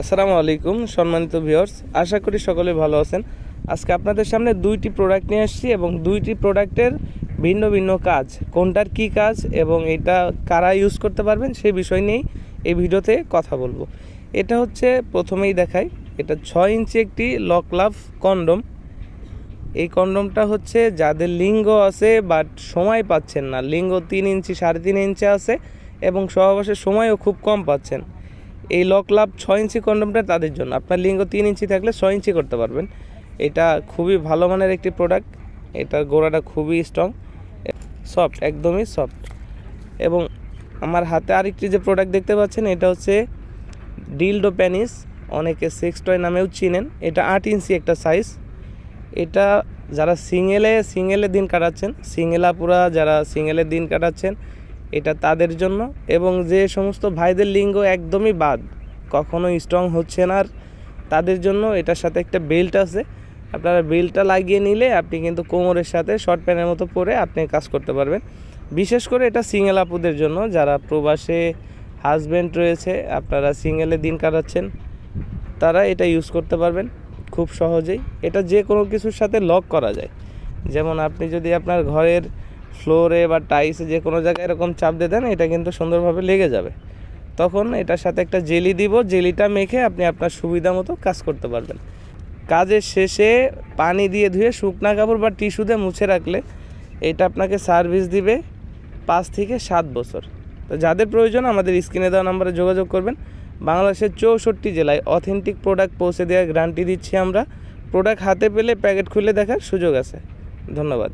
আসসালামু আলাইকুম, সম্মানিত ভিউয়ার্স, আশা করি সকলে ভালো আছেন। আজকে আপনাদের সামনে দুইটি প্রোডাক্ট নিয়ে আসছি এবং দুইটি প্রোডাক্টের ভিন্ন ভিন্ন কাজ। কোনটার কি কাজ এবং এটা কারা ইউজ করতে পারবেন সেই বিষয় নিয়েই এই ভিডিওতে কথা বলব। এটা হচ্ছে প্রথমেই দেখাই, এটা ছয় ইঞ্চি একটি লক লাভ কন্ডম এই কন্ডমটা হচ্ছে যাদের লিঙ্গ আছে বাট সময় পাচ্ছেন না, লিঙ্গ তিন ইঞ্চি সাড়ে তিন ইঞ্চি আছে এবং সহবাসের সময়ও খুব কম পাচ্ছেন। এই লক লাভ ছয় ইঞ্চি কন্ডমটা তাদের জন্য। আপনার লিঙ্গ তিন ইঞ্চি থাকলে ছয় ইঞ্চি করতে পারবেন। এটা খুবই ভালো মানের একটি প্রোডাক্ট এটার গোড়াটা খুবই স্ট্রং সফট একদমই সফট এবং আমার হাতে আরেকটি যে প্রোডাক্ট দেখতে পাচ্ছেন, এটা হচ্ছে ডিলডো প্যানিস অনেকে সেক্স টয় নামেও চিনেন। এটা আট ইঞ্চি একটা সাইজ এটা যারা সিঙ্গেলে সিঙ্গেলে দিন কাটাচ্ছেন সিঙ্গেলাপুরা যারা সিঙ্গেলে দিন কাটাচ্ছেন এটা তাদের জন্য এবং যে সমস্ত ভাইদের লিঙ্গ একদমই বাদ, কখনো স্ট্রং হচ্ছে না আর তাদের জন্য এটার সাথে একটা বেল্ট আছে। আপনারা বেল্টটা লাগিয়ে নিলে আপনি কিন্তু কোমরের সাথে শর্ট প্যান্টের মতো পরে আপনি কাজ করতে পারবেন। বিশেষ করে এটা সিঙ্গেল আপুদের জন্য, যারা প্রবাসে হাজব্যান্ড রয়েছে, আপনারা সিঙ্গেলে দিন কাটাচ্ছেন, তারা এটা ইউজ করতে পারবেন খুব সহজেই। এটা যে কোনো কিছুর সাথে লক করা যায়। যেমন আপনি যদি আপনার ঘরের ফ্লোরে বা টাইসে যে কোনো জায়গায় এরকম চাপ দিয়ে দেন, এটা কিন্তু সুন্দরভাবে লেগে যাবে। তখন এটার সাথে একটা জেলি দিব, জেলিটা মেখে আপনি আপনার সুবিধা মতো কাজ করতে পারবেন। কাজের শেষে পানি দিয়ে ধুয়ে শুকনা কাপড় বা টিস্যু দিয়ে মুছে রাখলে এটা আপনাকে সার্ভিস দিবে পাঁচ থেকে সাত বছর। তো যাদের প্রয়োজন আমাদের স্ক্রিনে দেওয়া নাম্বারে যোগাযোগ করবেন। বাংলাদেশের চৌষট্টি জেলায় অথেন্টিক প্রোডাক্ট পৌঁছে দেওয়ার গ্যারান্টি দিচ্ছি আমরা। প্রোডাক্ট হাতে পেলে প্যাকেট খুলে দেখার সুযোগ আছে। ধন্যবাদ।